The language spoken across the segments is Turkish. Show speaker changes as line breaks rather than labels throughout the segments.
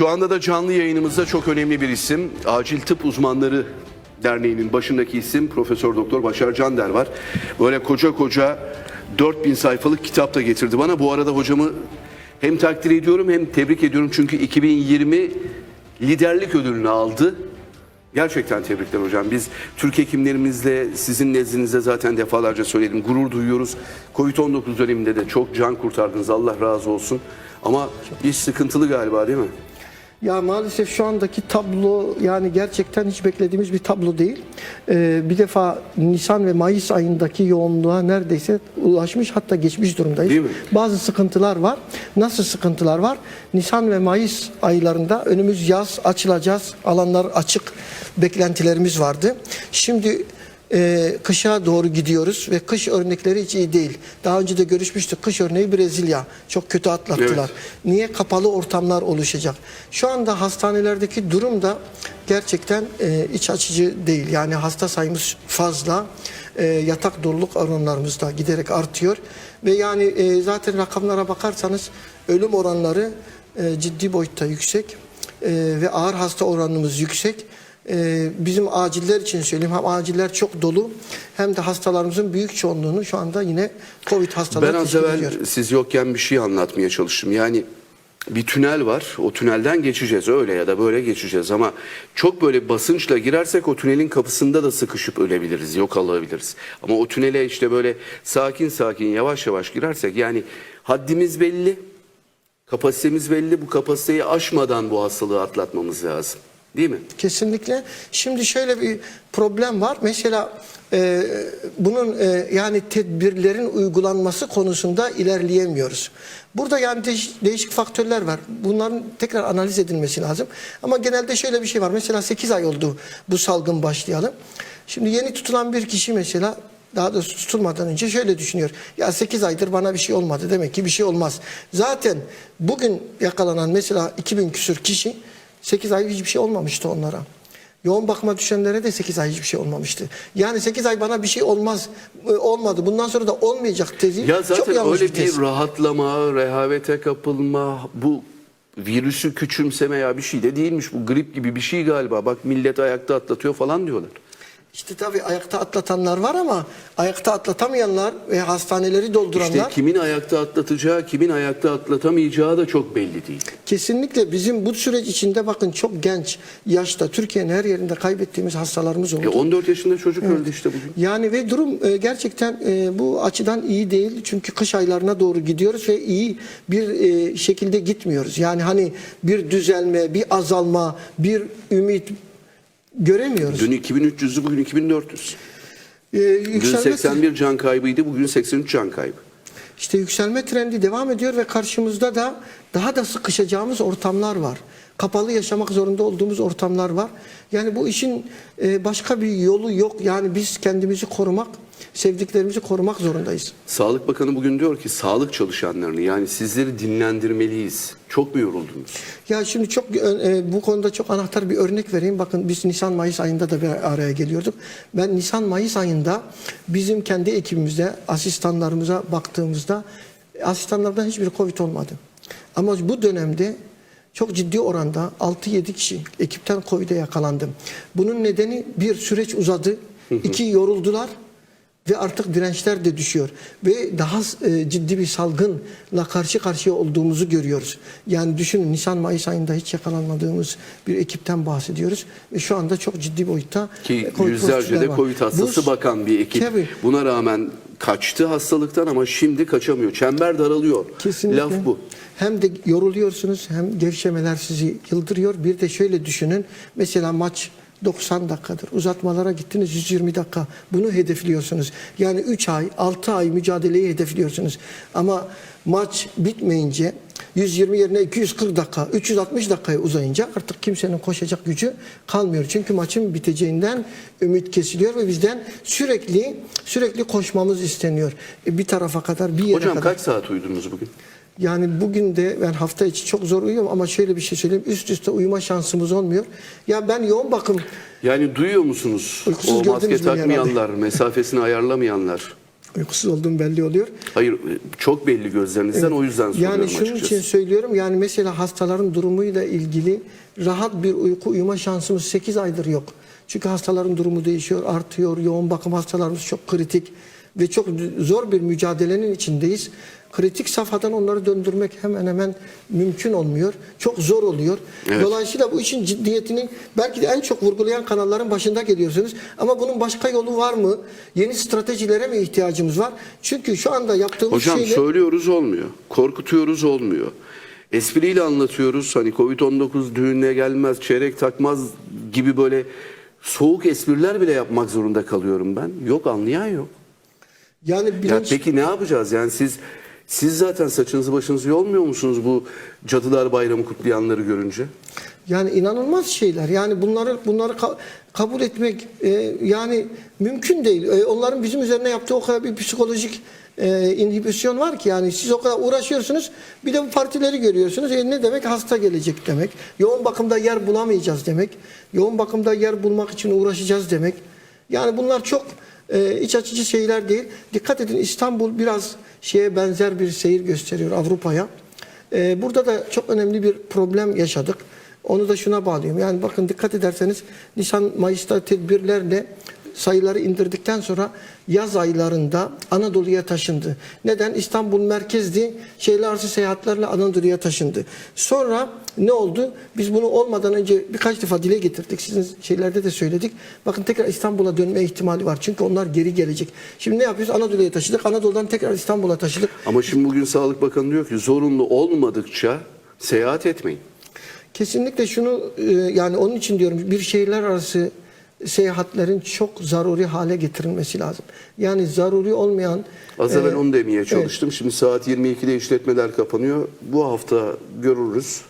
Şu anda da canlı yayınımızda çok önemli bir isim. Acil Tıp Uzmanları Derneği'nin başındaki isim Profesör Doktor Başar Cander var. Böyle koca koca 4000 sayfalık kitap da getirdi bana. Bu arada hocamı hem takdir ediyorum hem tebrik ediyorum. Çünkü 2020 liderlik ödülünü aldı. Gerçekten tebrikler hocam. Biz Türk hekimlerimizle sizin nezdinizde zaten defalarca söyledim. Gurur duyuyoruz. Covid-19 döneminde de çok can kurtardınız. Allah razı olsun. Ama iş sıkıntılı galiba değil mi?
Ya maalesef şu andaki tablo yani gerçekten hiç beklediğimiz bir tablo değil. Ee, bir defa Nisan ve Mayıs ayındaki yoğunluğa neredeyse ulaşmış hatta geçmiş durumdayız.
Değil mi?
Bazı sıkıntılar var. Nasıl sıkıntılar var? Nisan ve Mayıs aylarında önümüz yaz açılacağız. Alanlar açık beklentilerimiz vardı. Şimdi e, kışa doğru gidiyoruz ve kış örnekleri hiç iyi değil. Daha önce de görüşmüştük. Kış örneği Brezilya. Çok kötü atlattılar.
Evet.
Niye kapalı ortamlar oluşacak? Şu anda hastanelerdeki durum da gerçekten e, iç açıcı değil. Yani hasta sayımız fazla. E, yatak doluluk oranlarımız da giderek artıyor. Ve yani e, zaten rakamlara bakarsanız ölüm oranları e, ciddi boyutta yüksek. E, ve ağır hasta oranımız yüksek. E, bizim aciller için söyleyeyim hem aciller çok dolu hem de hastalarımızın büyük çoğunluğunu şu anda yine Covid hastaları
Ben az evvel siz yokken bir şey anlatmaya çalıştım. Yani bir tünel var. O tünelden geçeceğiz öyle ya da böyle geçeceğiz ama çok böyle basınçla girersek o tünelin kapısında da sıkışıp ölebiliriz, yok alabiliriz. Ama o tünele işte böyle sakin sakin yavaş yavaş girersek yani haddimiz belli, kapasitemiz belli. Bu kapasiteyi aşmadan bu hastalığı atlatmamız lazım. Değil mi?
Kesinlikle. Şimdi şöyle bir problem var. Mesela e, bunun e, yani tedbirlerin uygulanması konusunda ilerleyemiyoruz. Burada yani değiş- değişik faktörler var. Bunların tekrar analiz edilmesi lazım. Ama genelde şöyle bir şey var. Mesela 8 ay oldu bu salgın başlayalı. Şimdi yeni tutulan bir kişi mesela daha da tutulmadan önce şöyle düşünüyor. Ya 8 aydır bana bir şey olmadı. Demek ki bir şey olmaz. Zaten bugün yakalanan mesela 2000 küsür kişi 8 ay hiçbir şey olmamıştı onlara. Yoğun bakıma düşenlere de 8 ay hiçbir şey olmamıştı. Yani 8 ay bana bir şey olmaz e, olmadı. Bundan sonra da olmayacak tezi
Ya
çok
zaten
yanlış
öyle
bir tez.
bir rahatlama, rehavete kapılma, bu virüsü küçümseme ya bir şey de değilmiş. Bu grip gibi bir şey galiba. Bak millet ayakta atlatıyor falan diyorlar.
İşte tabii ayakta atlatanlar var ama ayakta atlatamayanlar ve hastaneleri dolduranlar
İşte kimin ayakta atlatacağı, kimin ayakta atlatamayacağı da çok belli değil.
kesinlikle bizim bu süreç içinde bakın çok genç yaşta Türkiye'nin her yerinde kaybettiğimiz hastalarımız oldu.
E 14 yaşında çocuk öldü işte bugün.
Yani ve durum e, gerçekten e, bu açıdan iyi değil. Çünkü kış aylarına doğru gidiyoruz ve iyi bir e, şekilde gitmiyoruz. Yani hani bir düzelme, bir azalma, bir ümit göremiyoruz.
Dün 2300'lü bugün 2400.
E,
Dün
yükselme,
81 can kaybıydı bugün 83 can kaybı.
işte yükselme trendi devam ediyor ve karşımızda da daha da sıkışacağımız ortamlar var. Kapalı yaşamak zorunda olduğumuz ortamlar var. Yani bu işin e, başka bir yolu yok. Yani biz kendimizi korumak, sevdiklerimizi korumak zorundayız.
Sağlık Bakanı bugün diyor ki sağlık çalışanlarını yani sizleri dinlendirmeliyiz. Çok mu yoruldunuz?
Ya şimdi çok e, bu konuda çok anahtar bir örnek vereyim. Bakın biz Nisan Mayıs ayında da bir araya geliyorduk. Ben Nisan Mayıs ayında bizim kendi ekibimizde asistanlarımıza baktığımızda asistanlardan hiçbir Covid olmadı. Ama bu dönemde çok ciddi oranda 6-7 kişi ekipten Covid'e yakalandı. Bunun nedeni bir süreç uzadı. iki yoruldular ve artık dirençler de düşüyor ve daha e, ciddi bir salgınla karşı karşıya olduğumuzu görüyoruz. Yani düşünün Nisan Mayıs ayında hiç yakalanmadığımız bir ekipten bahsediyoruz ve şu anda çok ciddi boyutta
Ki
e, Covid
yüzlerce de
var.
Covid hastası
Bu-
bakan bir ekip.
Tabii.
Buna rağmen kaçtı hastalıktan ama şimdi kaçamıyor. Çember daralıyor.
Kesinlikle.
Laf bu.
Hem de yoruluyorsunuz hem gevşemeler sizi yıldırıyor. Bir de şöyle düşünün. Mesela maç 90 dakikadır. Uzatmalara gittiniz 120 dakika. Bunu hedefliyorsunuz. Yani 3 ay, 6 ay mücadeleyi hedefliyorsunuz. Ama maç bitmeyince 120 yerine 240 dakika, 360 dakikaya uzayınca artık kimsenin koşacak gücü kalmıyor. Çünkü maçın biteceğinden ümit kesiliyor ve bizden sürekli sürekli koşmamız isteniyor. E, Bir tarafa kadar, bir yere
Hocam
kadar.
kaç saat uyudunuz bugün?
Yani bugün de ben hafta içi çok zor uyuyorum ama şöyle bir şey söyleyeyim. Üst üste uyuma şansımız olmuyor. Ya ben yoğun bakım
Yani duyuyor musunuz
Uykusuz
o maske takmayanlar, mesafesini ayarlamayanlar?
Uykusuz olduğum belli oluyor.
Hayır çok belli gözlerinizden o yüzden soruyorum
Yani şunun
açıkçası.
için söylüyorum yani mesela hastaların durumuyla ilgili rahat bir uyku uyuma şansımız 8 aydır yok. Çünkü hastaların durumu değişiyor, artıyor. Yoğun bakım hastalarımız çok kritik ve çok zor bir mücadelenin içindeyiz. Kritik safhadan onları döndürmek hemen hemen mümkün olmuyor. Çok zor oluyor.
Evet.
Dolayısıyla bu işin ciddiyetini belki de en çok vurgulayan kanalların başında geliyorsunuz. Ama bunun başka yolu var mı? Yeni stratejilere mi ihtiyacımız var? Çünkü şu anda yaptığımız
Hocam
şeyle...
söylüyoruz olmuyor. Korkutuyoruz olmuyor. Espriyle anlatıyoruz. Hani Covid-19 düğüne gelmez, çeyrek takmaz gibi böyle soğuk espriler bile yapmak zorunda kalıyorum ben. Yok anlayan yok.
Yani
Ya
bilinç,
peki ne yapacağız? Yani siz siz zaten saçınızı başınızı yolmuyor musunuz bu Cadılar Bayramı kutlayanları görünce?
yani inanılmaz şeyler. Yani bunları bunları ka- kabul etmek e, yani mümkün değil. E, onların bizim üzerine yaptığı o kadar bir psikolojik e, inhibisyon var ki yani siz o kadar uğraşıyorsunuz. Bir de bu partileri görüyorsunuz. E, ne demek? Hasta gelecek demek. Yoğun bakımda yer bulamayacağız demek. Yoğun bakımda yer bulmak için uğraşacağız demek. Yani bunlar çok e, iç açıcı şeyler değil. Dikkat edin İstanbul biraz şeye benzer bir seyir gösteriyor Avrupa'ya. Ee, burada da çok önemli bir problem yaşadık. Onu da şuna bağlıyorum. Yani bakın dikkat ederseniz Nisan Mayıs'ta tedbirlerle sayıları indirdikten sonra yaz aylarında Anadolu'ya taşındı. Neden? İstanbul merkezli şeyler arası seyahatlerle Anadolu'ya taşındı. Sonra ne oldu? Biz bunu olmadan önce birkaç defa dile getirdik. Sizin şeylerde de söyledik. Bakın tekrar İstanbul'a dönme ihtimali var. Çünkü onlar geri gelecek. Şimdi ne yapıyoruz? Anadolu'ya taşıdık. Anadolu'dan tekrar İstanbul'a taşıdık.
Ama şimdi bugün Sağlık Bakanı diyor ki zorunlu olmadıkça seyahat etmeyin.
Kesinlikle şunu e, yani onun için diyorum bir şehirler arası seyahatlerin çok zaruri hale getirilmesi lazım. Yani zaruri olmayan
Az evvel
e,
onu demeye çalıştım. Şimdi saat 22'de işletmeler kapanıyor. Bu hafta görürüz.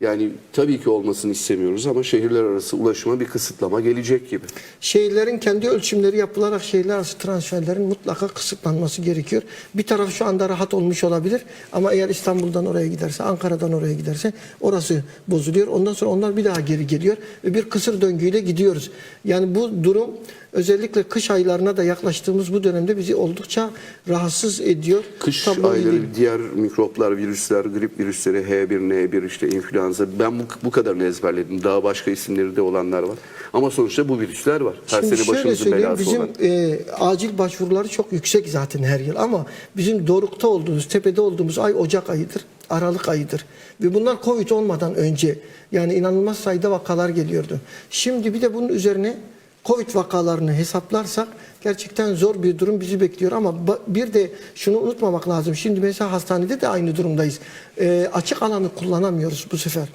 Yani tabii ki olmasını istemiyoruz ama şehirler arası ulaşıma bir kısıtlama gelecek gibi.
şehirlerin kendi ölçümleri yapılarak şehirler arası transferlerin mutlaka kısıtlanması gerekiyor. Bir taraf şu anda rahat olmuş olabilir ama eğer İstanbul'dan oraya giderse, Ankara'dan oraya giderse orası bozuluyor. Ondan sonra onlar bir daha geri geliyor ve bir kısır döngüyle gidiyoruz. Yani bu durum özellikle kış aylarına da yaklaştığımız bu dönemde bizi oldukça rahatsız ediyor.
Kış
Tablo
ayları
değil.
diğer mikroplar, virüsler, grip virüsleri, H1N1 işte influenza ben bu, bu kadarını ezberledim. Daha başka isimleri de olanlar var. Ama sonuçta bu virüsler var. Her
Şimdi
sene
şöyle
başımızın
söyleyeyim
belası
bizim
olan.
e, acil başvuruları çok yüksek zaten her yıl ama bizim dorukta olduğumuz, tepede olduğumuz ay Ocak ayıdır, Aralık ayıdır. Ve bunlar Covid olmadan önce yani inanılmaz sayıda vakalar geliyordu. Şimdi bir de bunun üzerine Covid vakalarını hesaplarsak gerçekten zor bir durum bizi bekliyor ama bir de şunu unutmamak lazım. Şimdi mesela hastanede de aynı durumdayız. E, açık alanı kullanamıyoruz bu sefer.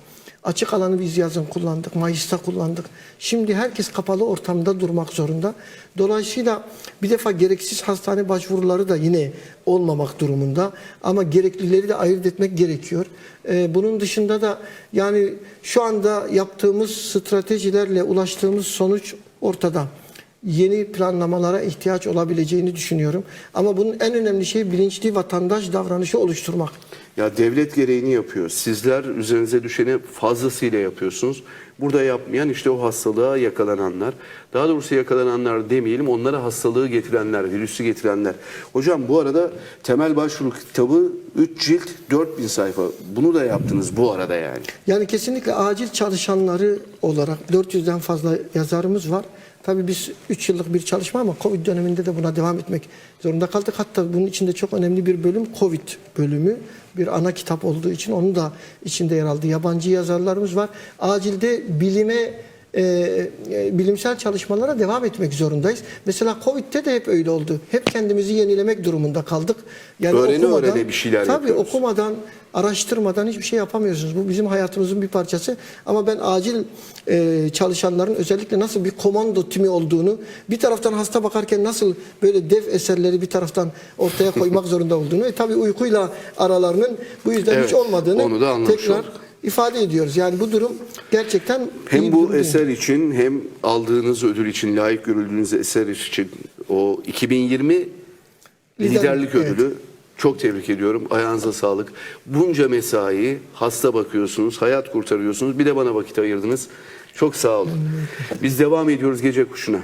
Açık alanı biz yazın kullandık, Mayıs'ta kullandık. Şimdi herkes kapalı ortamda durmak zorunda. Dolayısıyla bir defa gereksiz hastane başvuruları da yine olmamak durumunda. Ama gereklileri de ayırt etmek gerekiyor. Ee, bunun dışında da yani şu anda yaptığımız stratejilerle ulaştığımız sonuç ortada. Yeni planlamalara ihtiyaç olabileceğini düşünüyorum. Ama bunun en önemli şey bilinçli vatandaş davranışı oluşturmak.
Ya devlet gereğini yapıyor. Sizler üzerinize düşeni fazlasıyla yapıyorsunuz. Burada yapmayan işte o hastalığa yakalananlar. Daha doğrusu yakalananlar demeyelim onlara hastalığı getirenler, virüsü getirenler. Hocam bu arada temel başvuru kitabı 3 cilt 4000 sayfa. Bunu da yaptınız bu arada yani.
Yani kesinlikle acil çalışanları olarak 400'den fazla yazarımız var. Tabii biz 3 yıllık bir çalışma ama Covid döneminde de buna devam etmek zorunda kaldık. Hatta bunun içinde çok önemli bir bölüm Covid bölümü. Bir ana kitap olduğu için onun da içinde yer aldı. Yabancı yazarlarımız var. Acilde bilime e, e, bilimsel çalışmalara devam etmek zorundayız. Mesela Covid'de de hep öyle oldu. Hep kendimizi yenilemek durumunda kaldık. Yani
Öğrene öğrene bir şeyler
tabii
yapıyoruz.
okumadan, araştırmadan hiçbir şey yapamıyorsunuz. Bu bizim hayatımızın bir parçası. Ama ben acil e, çalışanların özellikle nasıl bir komando timi olduğunu, bir taraftan hasta bakarken nasıl böyle dev eserleri bir taraftan ortaya koymak zorunda olduğunu ve tabii uykuyla aralarının bu yüzden
Evet,
hiç olmadığını
onu da
tekrar
olduk.
İfade ediyoruz. Yani bu durum gerçekten
Hem bu
durum değil.
eser için hem aldığınız ödül için, layık görüldüğünüz eser için o 2020
Liderlik,
liderlik
evet.
ödülü çok tebrik ediyorum. Ayağınıza sağlık. Bunca mesai, hasta bakıyorsunuz, hayat kurtarıyorsunuz. Bir de bana vakit ayırdınız. Çok sağ olun. Biz devam ediyoruz gece kuşuna.